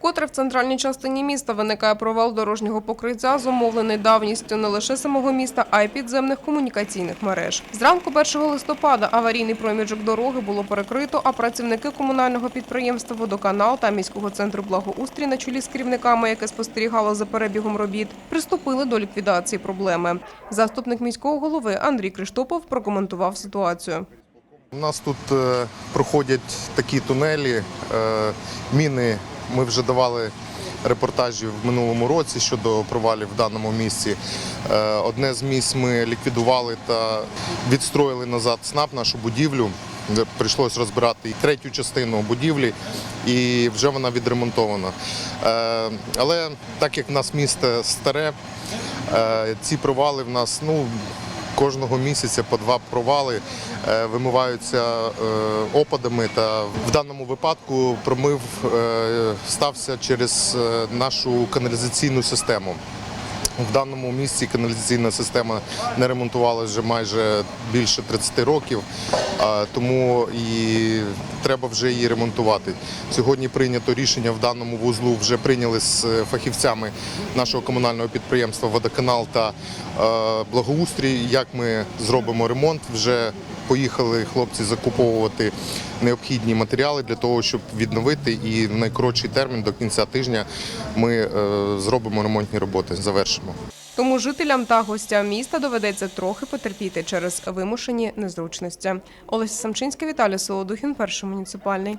Вкотре в центральній частині міста виникає провал дорожнього покриття, зумовлений давністю не лише самого міста, а й підземних комунікаційних мереж. Зранку 1 листопада аварійний проміжок дороги було перекрито, а працівники комунального підприємства «Водоканал» та міського центру благоустрій на чолі з керівниками, яке спостерігало за перебігом робіт, приступили до ліквідації проблеми. Заступник міського голови Андрій Криштопов прокоментував ситуацію. У нас тут е, проходять такі тунелі, е, міни. Ми вже давали репортажі в минулому році щодо провалів в даному місці. Е, одне з місць ми ліквідували та відстроїли назад СНАП, нашу будівлю. де Прийшлось розбирати третю частину будівлі, і вже вона відремонтована. Е, але так як в нас місто старе, е, ці провали в нас ну, кожного місяця по два провали е, вимиваються е, опадами. Та в даному випадку промив е, стався через нашу каналізаційну систему. В даному місці каналізаційна система не ремонтувалася вже майже більше 30 років, тому і треба вже її ремонтувати. Сьогодні прийнято рішення в даному вузлу. Вже прийняли з фахівцями нашого комунального підприємства Водоканал та е, благоустрій. Як ми зробимо ремонт? Вже поїхали хлопці закуповувати необхідні матеріали для того, щоб відновити. І в найкоротший термін до кінця тижня ми е, зробимо ремонтні роботи. Завершимо. Тому жителям та гостям міста доведеться трохи потерпіти через вимушені незручності. Олеся Самчинська, Віталій Солодухін, перший муніципальний.